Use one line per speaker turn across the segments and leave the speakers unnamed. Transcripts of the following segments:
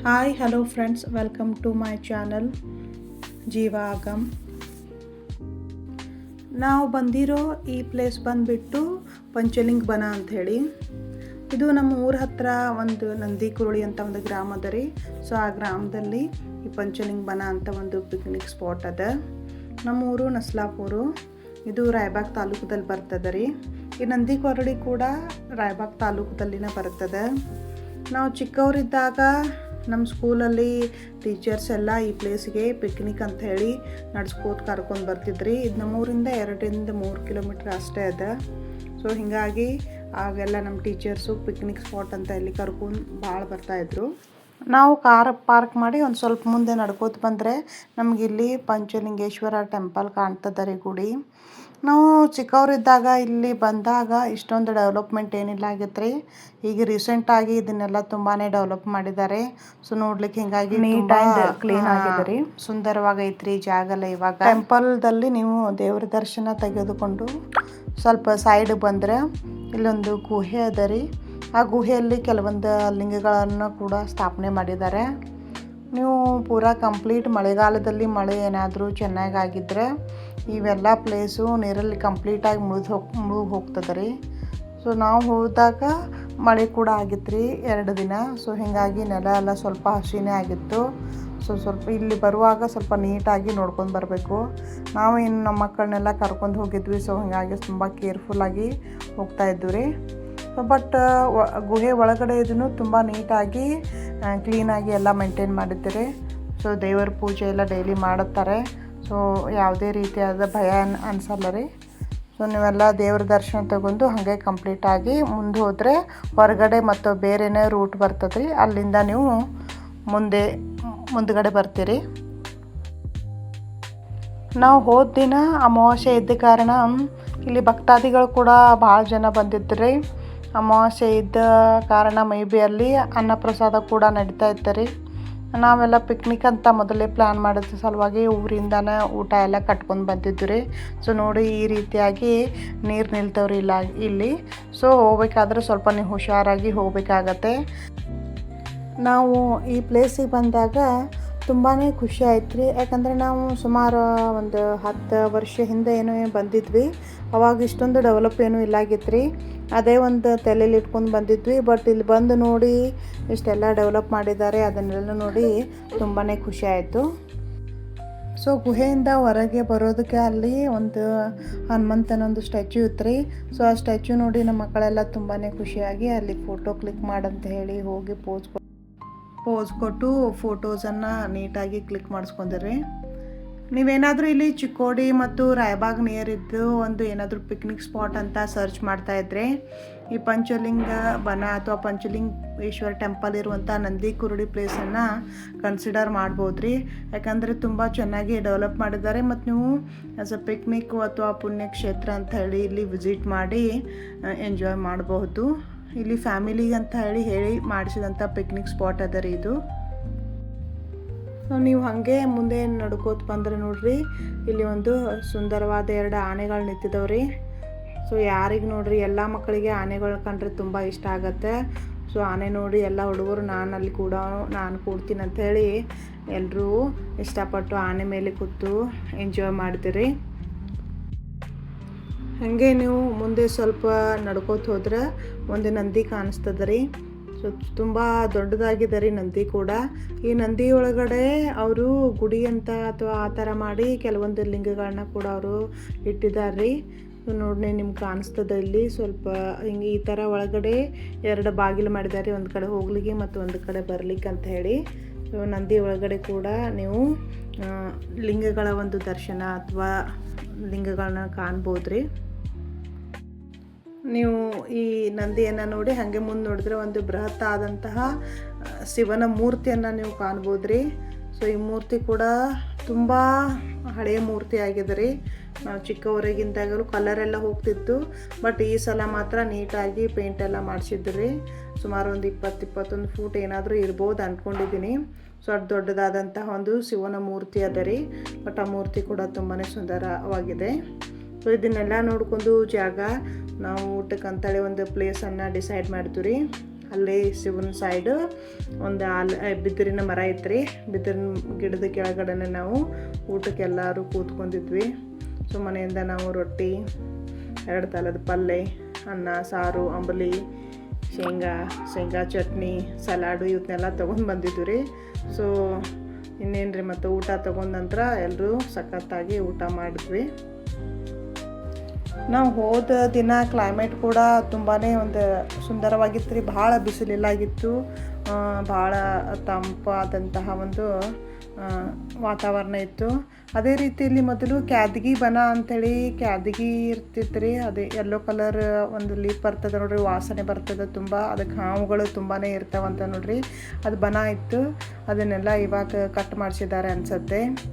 Hi hello friends welcome to my channel ಜೀವ ಆಗಮ್ ನಾವು ಬಂದಿರೋ ಈ ಪ್ಲೇಸ್ ಬಂದುಬಿಟ್ಟು ಪಂಚಲಿಂಗ್ ಬನ ಅಂಥೇಳಿ. ಇದು ನಮ್ಮ ಊರ ಹತ್ರ ಒಂದು ನಂದಿ ಕುರುಳಿ ಅಂತ ಒಂದು ಗ್ರಾಮ ಅದ ರೀ. ಸೊ ಆ ಗ್ರಾಮದಲ್ಲಿ ಈ ಪಂಚಲಿಂಗ್ ಬನ ಅಂತ ಒಂದು ಪಿಕ್ನಿಕ್ ಸ್ಪಾಟ್ ಅದ. ನಮ್ಮ ಊರು ನಸ್ಲಾಪುರು. ಇದು ರಾಯಬಾಗ್ ತಾಲೂಕದಲ್ಲಿ ಬರ್ತದೆ ರೀ. ಈ ನಂದಿ ಕೊರಡಿ ಕೂಡ ರಾಯಬಾಗ್ ತಾಲೂಕದಲ್ಲಿನೇ ಬರ್ತದೆ. ನಾವು ಚಿಕ್ಕವರಿದ್ದಾಗ ನಮ್ಮ ಸ್ಕೂಲಲ್ಲಿ ಟೀಚರ್ಸ್ ಎಲ್ಲ ಈ ಪ್ಲೇಸ್ಗೆ ಪಿಕ್ನಿಕ್ ಅಂತ ಹೇಳಿ ನಡ್ಸ್ಕೋತ ಕರ್ಕೊಂಡು ಬರ್ತಿದ್ರಿ. ಇದು ನಮ್ಮೂರಿಂದ ಎರಡರಿಂದ ಮೂರು ಕಿಲೋಮೀಟ್ರ್ ಅಷ್ಟೇ ಅದ. ಸೊ ಹೀಗಾಗಿ ಆಗೆಲ್ಲ ನಮ್ಮ ಟೀಚರ್ಸು ಪಿಕ್ನಿಕ್ ಸ್ಪಾಟ್ ಅಂತ ಇಲ್ಲಿ ಕರ್ಕೊಂಡು ಭಾಳ ಬರ್ತಾಯಿದ್ರು ನಾವು ಕಾರ್ ಪಾರ್ಕ್ ಮಾಡಿ ಒಂದು ಸ್ವಲ್ಪ ಮುಂದೆ ನಡ್ಕೋತ ಬಂದರೆ ನಮಗಿಲ್ಲಿ ಪಂಚಲಿಂಗೇಶ್ವರ ಟೆಂಪಲ್ ಕಾಣ್ತದ ರೀ ಗುಡಿ. ನಾವು ಚಿಕ್ಕವರಿದ್ದಾಗ ಇಲ್ಲಿ ಬಂದಾಗ ಇಷ್ಟೊಂದು ಡೆವಲಪ್ಮೆಂಟ್ ಏನಿಲ್ಲ ಆಗಿತ್ತು ರೀ ಈಗ ರೀಸೆಂಟಾಗಿ ಇದನ್ನೆಲ್ಲ ತುಂಬಾ ಡೆವಲಪ್ ಮಾಡಿದ್ದಾರೆ. ಸೊ ನೋಡ್ಲಿಕ್ಕೆ ಹಿಂಗಾಗಿ
ನೀಟ್ ಆ್ಯಂಡ್ ಕ್ಲೀನ್ ಆಗಿದೆ ರೀ.
ಸುಂದರವಾಗೈತ್ರಿ ಜಾಗ ಎಲ್ಲ ಇವಾಗ. ಟೆಂಪಲ್ದಲ್ಲಿ ನೀವು ದೇವ್ರ ದರ್ಶನ ತೆಗೆದುಕೊಂಡು ಸ್ವಲ್ಪ ಸೈಡ್ ಬಂದರೆ ಇಲ್ಲೊಂದು ಗುಹೆ ಅದ ರೀ. ಆ ಗುಹೆಯಲ್ಲಿ ಕೆಲವೊಂದು ಲಿಂಗಗಳನ್ನು ಕೂಡ ಸ್ಥಾಪನೆ ಮಾಡಿದ್ದಾರೆ. ನೀವು ಪೂರಾ ಕಂಪ್ಲೀಟ್ ಮಳೆಗಾಲದಲ್ಲಿ ಮಳೆ ಏನಾದರೂ ಚೆನ್ನಾಗಾಗಿದ್ದರೆ ಇವೆಲ್ಲ ಪ್ಲೇಸು ನೀರಲ್ಲಿ ಕಂಪ್ಲೀಟಾಗಿ ಮುಳ್ದು ಹೋಗಿ ಮುಳುಗಿ ಹೋಗ್ತದೆ ರೀ. ಸೊ ನಾವು ಹೋದಾಗ ಮಳೆ ಕೂಡ ಆಗಿತ್ತು ರೀ ಎರಡು ದಿನ. ಸೊ ಹೀಗಾಗಿ ನೆಲ ಎಲ್ಲ ಸ್ವಲ್ಪ ಹಸಿನೇ ಆಗಿತ್ತು. ಸೊ ಸ್ವಲ್ಪ ಇಲ್ಲಿ ಬರುವಾಗ ಸ್ವಲ್ಪ ನೀಟಾಗಿ ನೋಡ್ಕೊಂಡು ಬರಬೇಕು. ನಾವು ಇನ್ನು ನಮ್ಮ ಮಕ್ಕಳನ್ನೆಲ್ಲ ಕರ್ಕೊಂಡು ಹೋಗಿದ್ವಿ. ಸೊ ಹೀಗಾಗಿ ತುಂಬ ಕೇರ್ಫುಲ್ಲಾಗಿ ಹೋಗ್ತಾ ಇದ್ವಿ ರೀ. ಬಟ್ ಗುಹೆ ಒಳಗಡೆ ಇದನ್ನು ತುಂಬ ನೀಟಾಗಿ ಕ್ಲೀನಾಗಿ ಎಲ್ಲ ಮೇಂಟೈನ್ ಮಾಡಿದ್ದೀರಿ. ಸೊ ದೇವರ ಪೂಜೆ ಎಲ್ಲ ಡೈಲಿ ಮಾಡುತ್ತಾರೆ. ಸೊ ಯಾವುದೇ ರೀತಿಯಾದ ಭಯ ಅನ್ಸಲ್ಲ ರೀ. ಸೊ ನೀವೆಲ್ಲ ದೇವ್ರ ದರ್ಶನ ತಗೊಂಡು ಹಾಗೆ ಕಂಪ್ಲೀಟ್ ಆಗಿ ಮುಂದೆ ಹೋದರೆ ಹೊರಗಡೆ ಮತ್ತು ಬೇರೆನೇ ರೂಟ್ ಬರ್ತದೆ ರೀ. ಅಲ್ಲಿಂದ ನೀವು ಮುಂದೆ, ಮುಂದ್ಗಡೆ ಬರ್ತೀರಿ. ನಾವು ಹೋದ ದಿನ ಅಮಾವಾಸ್ಯೆ ಇದ್ದ ಕಾರಣ ಇಲ್ಲಿ ಭಕ್ತಾದಿಗಳು ಕೂಡ ಭಾಳ ಜನ ಬಂದಿದ್ದರು ಅಮಾವಾಸ್ಯೆ ಇದ್ದ ಕಾರಣ ಮೇ ಬಿ ಅಲ್ಲಿ ಅನ್ನಪ್ರಸಾದ ಕೂಡ ನಡೀತಾ ಇತ್ತು ರೀ. ನಾವೆಲ್ಲ ಪಿಕ್ನಿಕ್ ಅಂತ ಮೊದಲೇ ಪ್ಲ್ಯಾನ್ ಮಾಡಿದ ಸಲುವಾಗಿ ಊರಿಂದನೇ ಊಟ ಎಲ್ಲ ಕಟ್ಕೊಂಡು ಬಂದಿದ್ದು ರೀ. ಸೊ ನೋಡಿ ಈ ರೀತಿಯಾಗಿ ನೀರು ನಿಲ್ತವ್ರಿ ಇಲ್ಲ, ಇಲ್ಲಿ. ಸೊ ಹೋಗ್ಬೇಕಾದ್ರೆ ಸ್ವಲ್ಪ ನೀವು ಹುಷಾರಾಗಿ ಹೋಗಬೇಕಾಗತ್ತೆ. ನಾವು ಈ ಪ್ಲೇಸಿಗೆ ಬಂದಾಗ ತುಂಬಾ ಖುಷಿ ಆಯ್ತು ರೀ. ಯಾಕಂದರೆ ನಾವು ಸುಮಾರು ಒಂದು ಹತ್ತು ವರ್ಷ ಹಿಂದೆ ಏನೋ ಬಂದಿದ್ವಿ. ಅವಾಗ ಇಷ್ಟೊಂದು ಡೆವಲಪ್ ಏನೂ ಇಲ್ಲಾಗಿತ್ತು ರೀ ಅದೇ ಒಂದು ತಲೆಯಲ್ಲಿ ಇಟ್ಕೊಂಡು ಬಂದಿದ್ವಿ ಬಟ್ ಇಲ್ಲಿ ಬಂದು ನೋಡಿ ಇಷ್ಟೆಲ್ಲ ಡೆವಲಪ್ ಮಾಡಿದ್ದಾರೆ ಅದನ್ನೆಲ್ಲ ನೋಡಿ ತುಂಬಾ ಖುಷಿ ಆಯಿತು. ಸೊ ಗುಹೆಯಿಂದ ಹೊರಗೆ ಬರೋದಕ್ಕೆ ಅಲ್ಲಿ ಒಂದು ಹನುಮಂತನೊಂದು ಸ್ಟ್ಯಾಚ್ಯೂ ಇತ್ತು ರೀ ಸೊ ಆ ಸ್ಟ್ಯಾಚ್ಯೂ ನೋಡಿ ನಮ್ಮ ಮಕ್ಕಳೆಲ್ಲ ತುಂಬಾ ಖುಷಿಯಾಗಿ ಅಲ್ಲಿ ಫೋಟೋ ಕ್ಲಿಕ್ ಮಾಡಂತ ಹೇಳಿ ಹೋಗಿ ಪೋಸ್ ಪೋಸ್ ಕೊಟ್ಟು ಫೋಟೋಸನ್ನು ನೀಟಾಗಿ ಕ್ಲಿಕ್ ಮಾಡಿಸ್ಕೊಂಡಿರಿ. ನೀವೇನಾದರೂ ಇಲ್ಲಿ ಚಿಕ್ಕೋಡಿ ಮತ್ತು ರಾಯಬಾಗ್ ನಿಯರ್ ಇದ್ದು ಒಂದು ಏನಾದರೂ ಪಿಕ್ನಿಕ್ ಸ್ಪಾಟ್ ಅಂತ ಸರ್ಚ್ ಮಾಡ್ತಾ ಇದ್ರೆ, ಈ ಪಂಚಲಿಂಗ ಬನ ಅಥವಾ ಪಂಚಲಿಂಗೇಶ್ವರ ಟೆಂಪಲ್ ಇರುವಂಥ ನಂದಿ ಕುರುಡಿ ಪ್ಲೇಸನ್ನು ಕನ್ಸಿಡರ್ ಮಾಡ್ಬೋದು ರೀ ಯಾಕಂದರೆ ತುಂಬ ಚೆನ್ನಾಗಿ ಡೆವಲಪ್ ಮಾಡಿದ್ದಾರೆ. ಮತ್ತು ನೀವು ಆಸ್ ಅ ಪಿಕ್ನಿಕ್ ಅಥವಾ ಪುಣ್ಯಕ್ಷೇತ್ರ ಅಂತ ಹೇಳಿ ಇಲ್ಲಿ ವಿಸಿಟ್ ಮಾಡಿ ಎಂಜಾಯ್ ಮಾಡಬಹುದು. ಇಲ್ಲಿ ಫ್ಯಾಮಿಲಿಗೆ ಅಂತ ಹೇಳಿ ಹೇಳಿ ಮಾಡಿಸಿದಂಥ ಪಿಕ್ನಿಕ್ ಸ್ಪಾಟ್ ಅದ ರೀ ಇದು. ನೀವು ಹಾಗೆ ಮುಂದೆ ನಡ್ಕೋತ ಬಂದ್ರೆ ನೋಡ್ರಿ, ಇಲ್ಲಿ ಒಂದು ಸುಂದರವಾದ ಎರಡು ಆನೆಗಳು ನಿಂತಿದ್ದಾವ್ರಿ ಸೊ ಯಾರಿಗೆ ನೋಡ್ರಿ, ಎಲ್ಲ ಮಕ್ಕಳಿಗೆ ಆನೆಗಳು ಕಂಡ್ರೆ ತುಂಬ ಇಷ್ಟ ಆಗತ್ತೆ. ಸೊ ಆನೆ ನೋಡಿ ಎಲ್ಲ ಹುಡುಗರು, ನಾನು ಅಲ್ಲಿ ಕೂಡ, ನಾನು ಕೂಡ್ತೀನಿ ಅಂಥೇಳಿ ಎಲ್ಲರೂ ಇಷ್ಟಪಟ್ಟು ಆನೆ ಮೇಲೆ ಕೂತು ಎಂಜಾಯ್ ಮಾಡ್ತೀರಿ. ಹಾಗೆ ನೀವು ಮುಂದೆ ಸ್ವಲ್ಪ ನಡ್ಕೋತ ಹೋದ್ರೆ, ಒಂದು ನಂದಿ ಕಾಣಿಸ್ತದೆ ರೀ ಸೊ, ತುಂಬ ದೊಡ್ಡದಾಗಿದೆ ರೀ ನಂದಿ ಕೂಡ. ಈ ನಂದಿ ಒಳಗಡೆ ಅವರು ಗುಡಿ ಅಂತ ಅಥವಾ ಆ ಥರ ಮಾಡಿ ಕೆಲವೊಂದು ಲಿಂಗಗಳನ್ನ ಕೂಡ ಅವರು ಇಟ್ಟಿದ್ದಾರೆ. ರೀ ನೋಡಿ ನಿಮ್ಗೆ ಕಾಣಿಸ್ತದೆ ಇಲ್ಲಿ. ಸ್ವಲ್ಪ ಹಿಂಗೆ ಈ ಥರ ಒಳಗಡೆ ಎರಡು ಬಾಗಿಲು ಮಾಡಿದ್ದಾರೆ. ಒಂದು ಕಡೆ ಹೋಗ್ಲಿಕ್ಕೆ ಮತ್ತು ಒಂದು ಕಡೆ ಬರ್ಲಿಕ್ಕೆ ಅಂತ ಹೇಳಿ. ಸೊ, ನಂದಿ ಒಳಗಡೆ ಕೂಡ ನೀವು ಲಿಂಗಗಳ ಒಂದು ದರ್ಶನ ಅಥವಾ ಲಿಂಗಗಳನ್ನ ಕಾಣ್ಬೋದು ರೀ ನೀವು ಈ ನಂದಿಯನ್ನು ನೋಡಿ ಹಾಗೆ ಮುಂದೆ ನೋಡಿದ್ರೆ ಒಂದು ಬೃಹತ್ ಆದಂತಹ ಶಿವನ ಮೂರ್ತಿಯನ್ನು ನೀವು ಕಾಣ್ಬೋದು ರೀ ಸೊ ಈ ಮೂರ್ತಿ ಕೂಡ ತುಂಬ ಹಳೆಯ ಮೂರ್ತಿ ಆಗಿದೆ ರೀ ನಾವು ಚಿಕ್ಕವರಿಗಿಂತಾಗಲೂ ಕಲರ್ ಎಲ್ಲ ಹೋಗ್ತಿತ್ತು ಬಟ್ ಈ ಸಲ ಮಾತ್ರ ನೀಟಾಗಿ ಪೇಂಟ್ ಎಲ್ಲ ಮಾಡಿಸಿದ್ದು ರೀ ಸುಮಾರು ಒಂದು ಇಪ್ಪತ್ತು, ಇಪ್ಪತ್ತೊಂದು ಫೂಟ್ ಏನಾದರೂ ಇರ್ಬೋದು ಅಂದ್ಕೊಂಡಿದ್ದೀನಿ ಸೊ ಅದು ದೊಡ್ಡದಾದಂತಹ ಒಂದು ಶಿವನ ಮೂರ್ತಿ ಅದ ರೀ ಬಟ್ ಆ ಮೂರ್ತಿ ಕೂಡ ತುಂಬಾ ಸುಂದರವಾಗಿದೆ. ಸೊ ಇದನ್ನೆಲ್ಲ ನೋಡ್ಕೊಂಡು ಜಾಗ ನಾವು ಊಟಕ್ಕೆ ಅಂತೇಳಿ ಒಂದು ಪ್ಲೇಸನ್ನು ಡಿಸೈಡ್ ಮಾಡ್ತೀವಿ ಅಲ್ಲೇ ಶಿವನ ಸೈಡು ಒಂದು ಆಲ್ ಬಿದಿರಿನ ಮರ ಐತ್ರಿ. ಬಿದಿರಿನ ಗಿಡದ ಕೆಳಗಡೆ ನಾವು ಊಟಕ್ಕೆ ಎಲ್ಲರೂ ಕೂತ್ಕೊಂಡಿದ್ವಿ. ಸೊ ಮನೆಯಿಂದ ನಾವು ರೊಟ್ಟಿ, ಎರಡು ಥರದ ಪಲ್ಯ ಅನ್ನ, ಸಾರು, ಅಂಬಲಿ, ಶೇಂಗಾ ಶೇಂಗಾ ಚಟ್ನಿ, ಸಲಾಡು ಇವನ್ನೆಲ್ಲ ತೊಗೊಂಡು ಬಂದಿದ್ವಿ ರೀ ಸೊ ಇನ್ನೇನು ರೀ ಮತ್ತು ಊಟ ತೊಗೊಂಡ ನಂತರ ಎಲ್ಲರೂ ಸಖತ್ತಾಗಿ ಊಟ ಮಾಡಿದ್ವಿ. ನಾವು ಹೋದ ದಿನ ಕ್ಲೈಮೇಟ್ ಕೂಡ ತುಂಬಾ ಒಂದು ಸುಂದರವಾಗಿತ್ತು ರೀ. ಭಾಳ ಬಿಸಿಲಿಲ್ಲಾಗಿತ್ತು. ಭಾಳ ತಂಪಾದಂತಹ ಒಂದು ವಾತಾವರಣ ಇತ್ತು. ಅದೇ ರೀತಿಯಲ್ಲಿ ಮೊದಲು ಕ್ಯಾದಗಿ ಬನ ಅಂಥೇಳಿ ಕ್ಯಾದಗಿ ಇರ್ತಿತ್ತು ರೀ. ಅದೇ ಯೆಲ್ಲೋ ಕಲರ್ ಒಂದು ಲೀಪ್ ಬರ್ತದೆ ನೋಡ್ರಿ, ವಾಸನೆ ಬರ್ತದೆ ತುಂಬ. ಅದಕ್ಕೆ ಹಾವುಗಳು ತುಂಬಾ ಇರ್ತಾವಂತ ನೋಡ್ರಿ. ಅದು ಬನ ಇತ್ತು. ಅದನ್ನೆಲ್ಲ ಇವಾಗ ಕಟ್ ಮಾಡಿಸಿದ್ದಾರೆ ಅನ್ಸತ್ತೆ.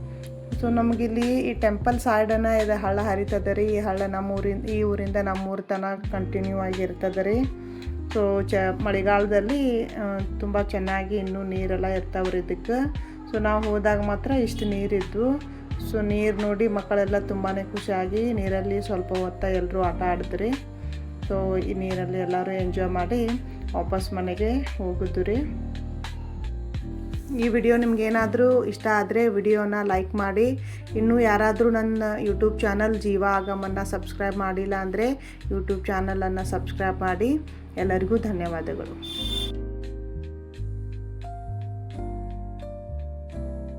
ಸೊ ನಮಗಿಲ್ಲಿ ಈ ಟೆಂಪಲ್ ಸೈಡನ ಇದೆ, ಹಳ್ಳ ಹರಿತದೆ ರೀ. ಈ ಹಳ್ಳ ನಮ್ಮ ಊರಿಂದ ಈ ಊರಿಂದ ನಮ್ಮ ಊರ ತನಕ ಕಂಟಿನ್ಯೂ ಆಗಿ ಇರ್ತದೆ ರೀ. ಸೊ ಚ, ಮಳೆಗಾಲದಲ್ಲಿ ತುಂಬ ಚೆನ್ನಾಗಿ ಇನ್ನೂ ನೀರೆಲ್ಲ ಇರ್ತಾವ್ರಿ ಇದಕ್ಕೆ. ಸೊ ನಾವು ಹೋದಾಗ ಮಾತ್ರ ಇಷ್ಟು ನೀರಿದ್ದು ಸೊ ನೀರು ನೋಡಿ ಮಕ್ಕಳೆಲ್ಲ ತುಂಬಾ ಖುಷಿಯಾಗಿ ನೀರಲ್ಲಿ ಸ್ವಲ್ಪ ಹೊತ್ತ ಎಲ್ಲರೂ ಆಟ ಆಡಿದ್ರಿ. ಸೊ ಈ ನೀರಲ್ಲಿ ಎಲ್ಲರೂ ಎಂಜಾಯ್ ಮಾಡಿ ವಾಪಸ್ ಮನೆಗೆ ಹೋಗಿದ್ದು ರೀ. ಈ ವಿಡಿಯೋ ನಿಮಗೇನಾದರೂ ಇಷ್ಟ ಆದರೆ ವಿಡಿಯೋನ ಲೈಕ್ ಮಾಡಿ. ಇನ್ನೂ ಯಾರಾದರೂ ನನ್ನ ಯೂಟ್ಯೂಬ್ ಚಾನಲ್ ಜೀವ ಆಗಮನ್ನ ಸಬ್ಸ್ಕ್ರೈಬ್ ಮಾಡಿಲ್ಲ ಅಂದರೆ ಯೂಟ್ಯೂಬ್ ಚಾನಲನ್ನು ಸಬ್ಸ್ಕ್ರೈಬ್ ಮಾಡಿ. ಎಲ್ಲರಿಗೂ ಧನ್ಯವಾದಗಳು.